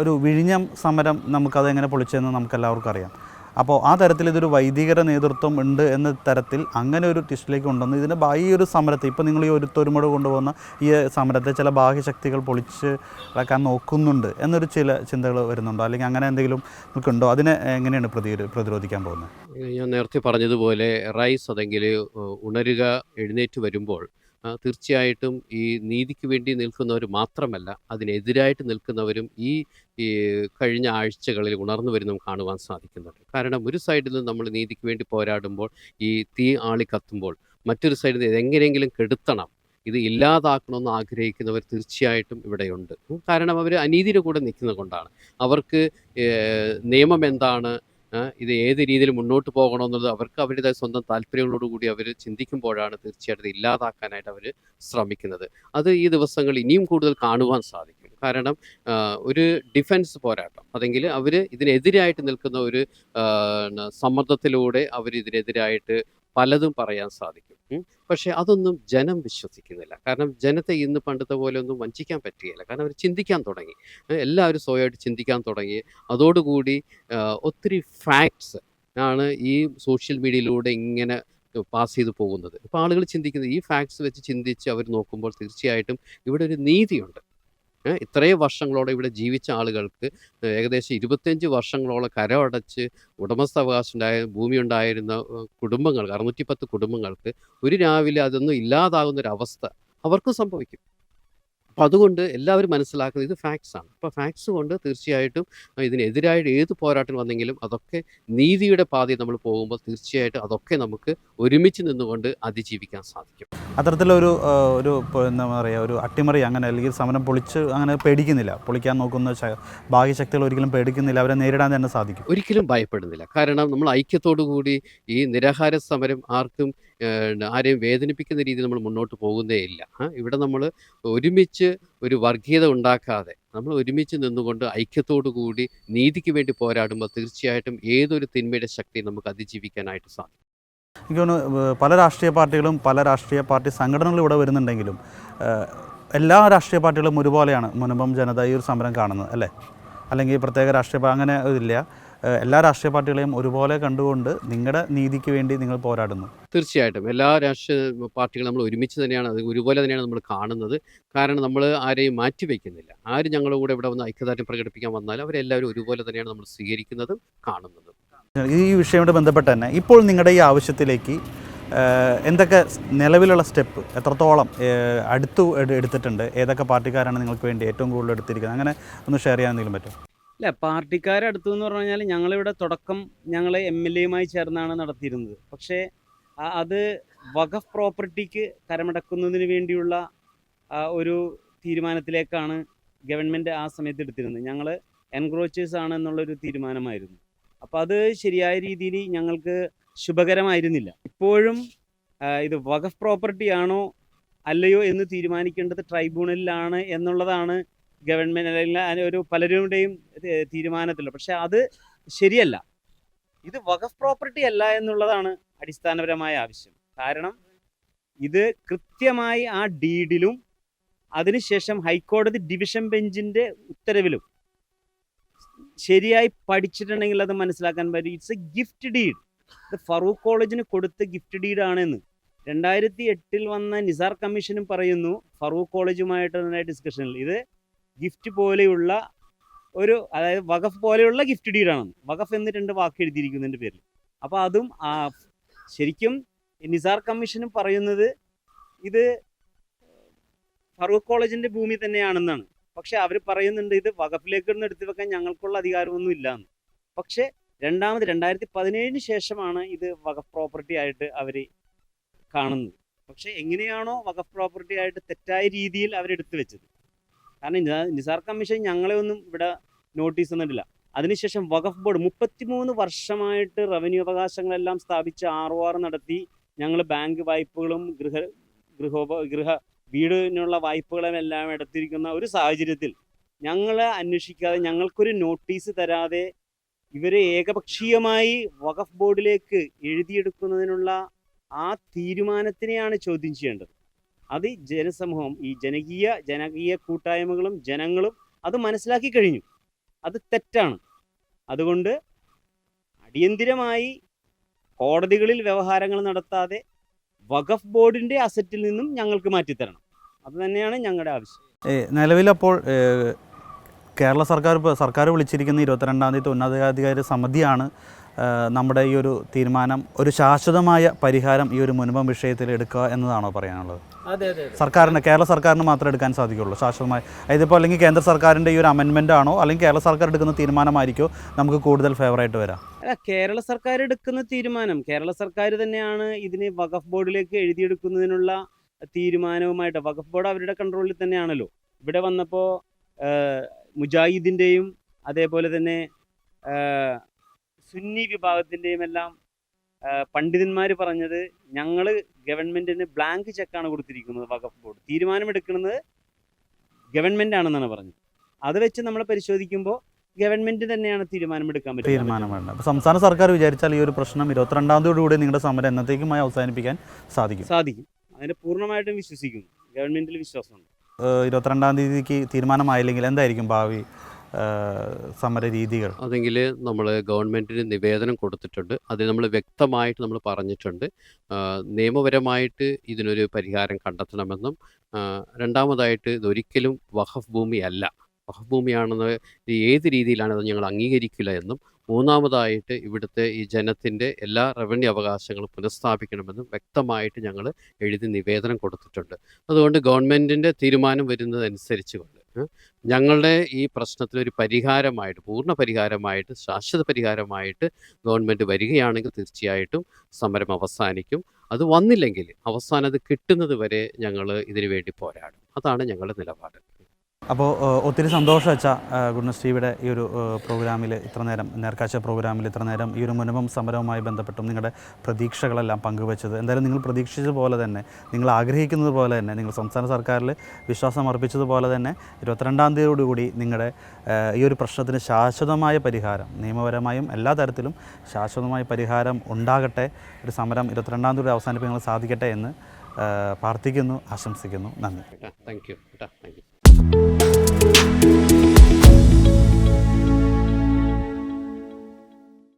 ഒരു വിഴിഞ്ഞം സമരം നമുക്കത് എങ്ങനെ പൊളിച്ചതെന്ന് നമുക്കെല്ലാവർക്കും അറിയാം. അപ്പോൾ ആ തരത്തിൽ ഇതൊരു വൈദികര നേതൃത്വം ഉണ്ട് എന്ന തരത്തിൽ അങ്ങനെ ഒരു ടിസ്റ്റിലേക്ക് ഉണ്ടെന്ന് ഇതിന്റെ ഈ ഒരു സമരത്തെ ഇപ്പോൾ നിങ്ങൾ ഈ ഒരു തൊരുമട് കൊണ്ടുപോകുന്ന ഈ സമരത്തെ ചില ബാഹ്യശക്തികൾ പൊളിച്ച് ഇളക്കാൻ നോക്കുന്നുണ്ട് എന്നൊരു ചില ചിന്തകൾ വരുന്നുണ്ടോ? അല്ലെങ്കിൽ അങ്ങനെ എന്തെങ്കിലും നിൽക്കുന്നുണ്ടോ? അതിനെ എങ്ങനെയാണ് പ്രതി പ്രതിരോധിക്കാൻ പോകുന്നത്?
ഞാൻ നേരത്തെ പറഞ്ഞതുപോലെ റൈസ് അതെങ്കിൽ ഉണരുക എഴുന്നേറ്റ് വരുമ്പോൾ തീർച്ചയായിട്ടും ഈ നീതിക്ക് വേണ്ടി നിൽക്കുന്നവർ മാത്രമല്ല അതിനെതിരായിട്ട് നിൽക്കുന്നവരും ഈ കഴിഞ്ഞ ആഴ്ചകളിൽ ഉണർന്നു വരുന്നതും കാണുവാൻ സാധിക്കുന്നുണ്ട്. കാരണം ഒരു സൈഡിൽ നിന്ന് നമ്മൾ നീതിക്ക് വേണ്ടി പോരാടുമ്പോൾ ഈ തീ ആളി കത്തുമ്പോൾ മറ്റൊരു സൈഡിൽ നിന്ന് എങ്ങനെയെങ്കിലും കെടുത്തണം ഇത് ഇല്ലാതാക്കണമെന്ന് ആഗ്രഹിക്കുന്നവർ തീർച്ചയായിട്ടും ഇവിടെയുണ്ട്. കാരണം അവർ അനീതിയുടെ കൂടെ നിൽക്കുന്നത് കൊണ്ടാണ്. അവർക്ക് നിയമം എന്താണ് ഇത് ഏത് രീതിയിൽ മുന്നോട്ട് പോകണമെന്നുള്ളത് അവർക്ക് അവരുടേതായ സ്വന്തം താല്പര്യങ്ങളോടുകൂടി അവർ ചിന്തിക്കുമ്പോഴാണ് തീർച്ചയായിട്ടും ഇല്ലാതാക്കാനായിട്ട് അവർ ശ്രമിക്കുന്നത്. അത് ഈ ദിവസങ്ങൾ ഇനിയും കൂടുതൽ കാണുവാൻ സാധിക്കും. കാരണം ഒരു ഡിഫൻസ് പോരാട്ടം. അതെങ്കിൽ അവർ ഇതിനെതിരായിട്ട് നിൽക്കുന്ന ഒരു സമ്മർദ്ദത്തിലൂടെ അവർ ഇതിനെതിരായിട്ട് പലതും പറയാൻ സാധിക്കും. പക്ഷെ അതൊന്നും ജനം വിശ്വസിക്കുന്നില്ല. കാരണം ജനത്തെ ഇന്ന് പണ്ടത്തെ പോലെ ഒന്നും വഞ്ചിക്കാൻ പറ്റുകയില്ല. കാരണം അവർ ചിന്തിക്കാൻ തുടങ്ങി. എല്ലാവരും സ്വയമായിട്ട് ചിന്തിക്കാൻ തുടങ്ങി. അതോടുകൂടി ഒത്തിരി ഫാക്ട്സ് ആണ് ഈ സോഷ്യൽ മീഡിയയിലൂടെ ഇങ്ങനെ പാസ് ചെയ്തു പോകുന്നത്. ഇപ്പോൾ ആളുകൾ ചിന്തിക്കുന്നത് ഈ ഫാക്ട്സ് വെച്ച് ചിന്തിച്ച് അവർ നോക്കുമ്പോൾ തീർച്ചയായിട്ടും ഇവിടെ ഒരു നീതിയുണ്ട്. ഇത്രയും വർഷങ്ങളോടെ ഇവിടെ ജീവിച്ച ആളുകൾക്ക് ഏകദേശം ഇരുപത്തിയഞ്ച് വർഷങ്ങളോളം കരമടച്ച് ഉടമസ്ഥാവകാശം ഉണ്ടായ ഭൂമി ഉണ്ടായിരുന്ന കുടുംബങ്ങൾക്ക് അറുന്നൂറ്റി പത്ത് കുടുംബങ്ങൾക്ക് ഒരു രാവിലെ അതൊന്നും ഇല്ലാതാകുന്ന ഒരു അവർക്കും സംഭവിക്കും. അപ്പോൾ അതുകൊണ്ട് എല്ലാവരും മനസ്സിലാക്കുന്നത് ഇത് ഫാക്ട്സ് ആണ്. അപ്പോൾ ഫാക്ട്സ് കൊണ്ട് തീർച്ചയായിട്ടും ഇതിനെതിരായിട്ട് ഏത് പോരാട്ടം വന്നെങ്കിലും അതൊക്കെ നീതിയുടെ പാതയിൽ നമ്മൾ പോകുമ്പോൾ തീർച്ചയായിട്ടും അതൊക്കെ നമുക്ക് ഒരുമിച്ച് നിന്നുകൊണ്ട് അതിജീവിക്കാൻ സാധിക്കും.
അത്തരത്തിലൊരു ഒരു എന്താ പറയുക ഒരു അട്ടിമറി അങ്ങനെ അല്ലെങ്കിൽ സമരം പൊളിച്ച് അങ്ങനെ പേടിക്കുന്നില്ല. പൊളിക്കാൻ നോക്കുന്ന ഭാഗ്യശക്തികൾ ഒരിക്കലും പേടിക്കുന്നില്ല. അവരെ നേരിടാൻ തന്നെ സാധിക്കും.
ഒരിക്കലും ഭയപ്പെടുന്നില്ല. കാരണം നമ്മൾ ഐക്യത്തോടു കൂടി ഈ നിരാഹാര സമരം ആർക്കും ആരെയും വേദനിപ്പിക്കുന്ന രീതിയിൽ നമ്മൾ മുന്നോട്ട് പോകുന്നേ ഇല്ല. ആ, ഇവിടെ നമ്മൾ ഒരുമിച്ച് ഒരു വർഗീയത ഉണ്ടാക്കാതെ നമ്മൾ ഒരുമിച്ച് നിന്നുകൊണ്ട് ഐക്യത്തോടു കൂടി നീതിക്ക് വേണ്ടി പോരാടുമ്പോൾ തീർച്ചയായിട്ടും ഏതൊരു തിന്മയുടെ ശക്തി നമുക്ക് അതിജീവിക്കാനായിട്ട് സാധിക്കും.
എനിക്ക് തോന്നുന്നു പല രാഷ്ട്രീയ പാർട്ടികളും പല രാഷ്ട്രീയ പാർട്ടി സംഘടനകളും ഇവിടെ വരുന്നുണ്ടെങ്കിലും എല്ലാ രാഷ്ട്രീയ പാർട്ടികളും ഒരുപോലെയാണ് മുൻപം ജനത ഈ ഒരു സമരം കാണുന്നത് അല്ലേ? അല്ലെങ്കിൽ പ്രത്യേക രാഷ്ട്രീയ അങ്ങനെ ഇതില്ല എല്ലാ രാഷ്ട്രീയ പാർട്ടികളെയും ഒരുപോലെ കണ്ടുകൊണ്ട് നിങ്ങളുടെ നീതിക്ക് വേണ്ടി നിങ്ങൾ പോരാടുന്നു.
തീർച്ചയായിട്ടും. എല്ലാ രാഷ്ട്രീയ പാർട്ടികളും നമ്മൾ ഒരുമിച്ച് തന്നെയാണ് അത് ഒരുപോലെ തന്നെയാണ് നമ്മൾ കാണുന്നത്. കാരണം നമ്മൾ ആരെയും മാറ്റി വയ്ക്കുന്നില്ല ആര് ഞങ്ങളുടെ കൂടെ ഇവിടെ വന്ന് ഐക്യദാർഢ്യം പ്രകടിപ്പിക്കാൻ വന്നാലും അവരെല്ലാവരും ഒരുപോലെ തന്നെയാണ് നമ്മൾ സ്വീകരിക്കുന്നതും കാണുന്നതും.
ഈ വിഷയവുമായി ബന്ധപ്പെട്ട് തന്നെ ഇപ്പോൾ നിങ്ങളുടെ ഈ ആവശ്യത്തിലേക്ക് എന്തൊക്കെ നിലവിലുള്ള സ്റ്റെപ്പ് എത്രത്തോളം അടുത്തു അടുത്ത് എടുത്തിട്ടുണ്ട് ഏതൊക്കെ പാർട്ടിക്കാരാണ് നിങ്ങൾക്ക് വേണ്ടി ഏറ്റവും കൂടുതൽ എടുത്തിരിക്കുന്നത് അങ്ങനെ ഒന്ന് ഷെയർ ചെയ്യാൻ എന്തെങ്കിലും പറ്റും
അല്ല പാർട്ടിക്കാരടുത്തു എന്ന് പറഞ്ഞു കഴിഞ്ഞാൽ ഞങ്ങളിവിടെ തുടക്കം ഞങ്ങൾ എം എൽ എയുമായി ചേർന്നാണ് നടത്തിയിരുന്നത്. പക്ഷേ അത് വഖഫ് പ്രോപ്പർട്ടിക്ക് കരമടക്കുന്നതിന് വേണ്ടിയുള്ള ഒരു തീരുമാനത്തിലേക്കാണ് ഗവൺമെന്റ് ആ സമയത്ത് എടുത്തിരുന്നത്. ഞങ്ങൾ എൻക്രോച്ചേഴ്സ് ആണ് എന്നുള്ളൊരു തീരുമാനമായിരുന്നു. അപ്പോൾ അത് ശരിയായ രീതിയിൽ ഞങ്ങൾക്ക് ശുഭകരമായിരുന്നില്ല. ഇപ്പോഴും ഇത് വഖഫ് പ്രോപ്പർട്ടി ആണോ അല്ലയോ എന്ന് തീരുമാനിക്കേണ്ടത് ട്രൈബ്യൂണലിലാണ് എന്നുള്ളതാണ് ഗവൺമെന്റ് അല്ലെങ്കിൽ അതിന് ഒരു പലരുടെയും തീരുമാനത്തില്ല പക്ഷെ അത് ശരിയല്ല. ഇത് വഖഫ് പ്രോപ്പർട്ടി അല്ല എന്നുള്ളതാണ് അടിസ്ഥാനപരമായ ആവശ്യം. കാരണം ഇത് കൃത്യമായി ആ ഡീഡിലും അതിനുശേഷം ഹൈക്കോടതി ഡിവിഷൻ ബെഞ്ചിന്റെ ഉത്തരവിലും ശരിയായി പഠിച്ചിട്ടുണ്ടെങ്കിൽ അത് മനസ്സിലാക്കാൻ പറ്റും. ഇറ്റ്സ് എ ഗിഫ്റ്റ് ഡീഡ് ഇത് ഫറൂഖ് കോളേജിന് കൊടുത്ത ഗിഫ്റ്റ് ഡീഡാണെന്ന് രണ്ടായിരത്തി എട്ടിൽ വന്ന നിസാർ കമ്മീഷനും പറയുന്നു ഫറൂഖ് കോളേജുമായിട്ട് ഡിസ്കഷനിൽ ഇത് ഗിഫ്റ്റ് പോലെയുള്ള ഒരു അതായത് വഖഫ് പോലെയുള്ള ഗിഫ്റ്റ് ഡീഡാണെന്ന് വഖഫ് എന്ന് രണ്ട് വാക്ക് എഴുതിയിരിക്കുന്നതിന്റെ പേരിൽ. അപ്പോൾ അതും ശരിക്കും നിസാർ കമ്മീഷനും പറയുന്നത് ഇത് ഫറൂഖ് കോളേജിന്റെ ഭൂമി തന്നെയാണെന്നാണ്. പക്ഷെ അവർ പറയുന്നുണ്ട് ഇത് വഖഫിലേക്ക് ഒന്ന് എടുത്തു വെക്കാൻ ഞങ്ങൾക്കുള്ള അധികാരമൊന്നും ഇല്ല എന്ന് പക്ഷെ രണ്ടാമത് രണ്ടായിരത്തി പതിനേഴിന് ശേഷമാണ് ഇത് വകഫ് പ്രോപ്പർട്ടി ആയിട്ട് അവർ കാണുന്നത്. പക്ഷെ എങ്ങനെയാണോ വകഫ് പ്രോപ്പർട്ടി ആയിട്ട് തെറ്റായ രീതിയിൽ അവരെടുത്തു വെച്ചത്? കാരണം നിസാ- നിസാർ കമ്മീഷൻ ഞങ്ങളെ ഒന്നും ഇവിടെ നോട്ടീസ് തന്നിട്ടില്ല. അതിനുശേഷം വഖഫ് ബോർഡ് മുപ്പത്തിമൂന്ന് വർഷമായിട്ട് റവന്യൂ അവകാശങ്ങളെല്ലാം സ്ഥാപിച്ച് ആർ ഒ ആർ നടത്തി ഞങ്ങൾ ബാങ്ക് വായ്പകളും ഗൃഹ ഗൃഹോപ ഗൃഹ വീടിനുള്ള വായ്പകളും എല്ലാം എടുത്തിരിക്കുന്ന ഒരു സാഹചര്യത്തിൽ ഞങ്ങളെ അന്വേഷിക്കാതെ ഞങ്ങൾക്കൊരു നോട്ടീസ് തരാതെ ഇവരെ ഏകപക്ഷീയമായി വഖഫ് ബോർഡിലേക്ക് എഴുതിയെടുക്കുന്നതിനുള്ള ആ തീരുമാനത്തിനെയാണ് ചോദ്യം ചെയ്യേണ്ടത്. അത് ജനസമൂഹം ഈ ജനകീയ ജനകീയ കൂട്ടായ്മകളും ജനങ്ങളും അത് മനസ്സിലാക്കി കഴിഞ്ഞു. അത് തെറ്റാണ്. അതുകൊണ്ട് അടിയന്തിരമായി കോടതികളിൽ വ്യവഹാരങ്ങൾ നടത്താതെ വഖഫ് ബോർഡിന്റെ അസറ്റിൽ നിന്നും ഞങ്ങൾക്ക് മാറ്റിത്തരണം. അത് തന്നെയാണ് ഞങ്ങളുടെ ആവശ്യം.
നിലവിലപ്പോൾ കേരള സർക്കാർ സർക്കാർ വിളിച്ചിരിക്കുന്ന ഇരുപത്തിരണ്ടാം തീയതി ഉന്നതാധികാരി സമിതിയാണ് നമ്മുടെ ഈ ഒരു തീരുമാനം ഒരു ശാശ്വതമായ പരിഹാരം ഈ ഒരു മുൻപം വിഷയത്തിൽ എടുക്കുക എന്നതാണോ പറയാനുള്ളത്?
അതെ അതെ
സർക്കാരിന് കേരള സർക്കാരിന് മാത്രമേ എടുക്കാൻ സാധിക്കുള്ളൂ ശാശ്വതമായി. ഇതിപ്പോൾ അല്ലെങ്കിൽ കേന്ദ്ര സർക്കാരിന്റെ ഈ ഒരു അമെൻമെന്റ് ആണോ അല്ലെങ്കിൽ കേരള സർക്കാർ എടുക്കുന്ന തീരുമാനമായിരിക്കോ നമുക്ക് കൂടുതൽ ഫേവറായിട്ട് വരാം?
അല്ല കേരള സർക്കാർ എടുക്കുന്ന തീരുമാനം കേരള സർക്കാർ തന്നെയാണ് ഇതിന് വഖഫ് ബോർഡിലേക്ക് എഴുതിയെടുക്കുന്നതിനുള്ള തീരുമാനവുമായിട്ട് വഖഫ് ബോർഡ് അവരുടെ കൺട്രോളിൽ തന്നെയാണല്ലോ. ഇവിടെ വന്നപ്പോൾ മുജാഹിദിന്റെയും അതേപോലെ തന്നെ സുന്നി വിഭാഗത്തിന്റെയും എല്ലാം പണ്ഡിതന്മാർ പറഞ്ഞത് ഞങ്ങൾ ഗവൺമെന്റിന് ബ്ലാങ്ക് ചെക്കാണ് കൊടുത്തിരിക്കുന്നത് വഖഫ് ബോർഡ്. തീരുമാനമെടുക്കുന്നത് ഗവൺമെന്റ് ആണെന്നാണ് പറഞ്ഞത്. അത് വെച്ച് നമ്മൾ പരിശോധിക്കുമ്പോൾ ഗവൺമെന്റ് തന്നെയാണ് തീരുമാനമെടുക്കാൻ പറ്റുന്നത്.
തീരുമാനം അപ്പോൾ സംസ്ഥാന സർക്കാർ വിചാരിച്ചാൽ ഈ ഒരു പ്രശ്നം ഇരുപത്തിരണ്ടാം തീയതിയോടുകൂടി നിങ്ങളുടെ സമരം എന്നത്തേക്കുമായി അവസാനിപ്പിക്കാൻ സാധിക്കും.
സാധിക്കും. അതിന് പൂർണമായിട്ടും വിശ്വസിക്കുന്നു. ഗവൺമെന്റിൽ വിശ്വാസമുണ്ട്.
ഇരുപത്തിരണ്ടാം തീയതിക്ക് തീരുമാനമായില്ലെങ്കിൽ എന്തായിരിക്കും ഭാവി? സമര രീതികൾ.
അതെങ്കിൽ നമ്മൾ ഗവൺമെന്റിന് നിവേദനം കൊടുത്തിട്ടുണ്ട്. അതിൽ നമ്മൾ വ്യക്തമായിട്ട് നമ്മൾ പറഞ്ഞിട്ടുണ്ട്. നിയമപരമായിട്ട് ഇതിനൊരു പരിഹാരം കണ്ടെത്തണമെന്നും രണ്ടാമതായിട്ട് ഇതൊരിക്കലും വഖഫ് ഭൂമിയല്ല. വഖഫ് ഭൂമിയാണെന്ന് ഏത് രീതിയിലാണ് രീതിയിലാണെന്ന് ഞങ്ങൾ അംഗീകരിക്കില്ല എന്നും മൂന്നാമതായിട്ട് ഇവിടുത്തെ ഈ ജനത്തിന്റെ എല്ലാ റവന്യൂ അവകാശങ്ങളും പുനഃസ്ഥാപിക്കണമെന്നും വ്യക്തമായിട്ട് ഞങ്ങൾ എഴുതി നിവേദനം കൊടുത്തിട്ടുണ്ട്. അതുകൊണ്ട് ഗവൺമെന്റിന്റെ തീരുമാനം വരുന്നതനുസരിച്ച് കൊണ്ട് ഞങ്ങളുടെ ഈ പ്രശ്നത്തിന് ഒരു പരിഹാരമായിട്ട് പൂർണ പരിഹാരമായിട്ട് ശാശ്വത പരിഹാരമായിട്ട് ഗവൺമെന്റ് വരികയാണെങ്കിൽ തീർച്ചയായിട്ടും സമരം അവസാനിക്കും. അത് വന്നില്ലെങ്കിൽ അവസാനം അത് കിട്ടുന്നത് വരെ ഞങ്ങൾ ഇതിനു വേണ്ടി പോരാടും. അതാണ് ഞങ്ങളുടെ നിലപാട്.
അപ്പോൾ ഒത്തിരി സന്തോഷം വെച്ച ടിവിയുടെ ഈ ഒരു പ്രോഗ്രാമിൽ ഇത്ര നേരം നേർക്കാഴ്ച പ്രോഗ്രാമിൽ ഇത്ര നേരം ഈ ഒരു മുനമം സമരവുമായി ബന്ധപ്പെട്ടും നിങ്ങളുടെ പ്രതീക്ഷകളെല്ലാം പങ്കുവച്ചത്. എന്തായാലും നിങ്ങൾ പ്രതീക്ഷിച്ച പോലെ തന്നെ നിങ്ങൾ ആഗ്രഹിക്കുന്നത് പോലെ തന്നെ നിങ്ങൾ സംസ്ഥാന സർക്കാരിൽ വിശ്വാസം അർപ്പിച്ചതുപോലെ തന്നെ ഇരുപത്തിരണ്ടാം തീയതിയോടുകൂടി നിങ്ങളുടെ ഈ ഒരു പ്രശ്നത്തിന് ശാശ്വതമായ പരിഹാരം നിയമപരമായും എല്ലാ തരത്തിലും ശാശ്വതമായ പരിഹാരം ഉണ്ടാകട്ടെ ഒരു സമരം ഇരുപത്തിരണ്ടാം തീയതി അവസാനിപ്പിക്കാൻ സാധിക്കട്ടെ എന്ന് പ്രാർത്ഥിക്കുന്നു ആശംസിക്കുന്നു. നന്ദി.
Thank you. Thank you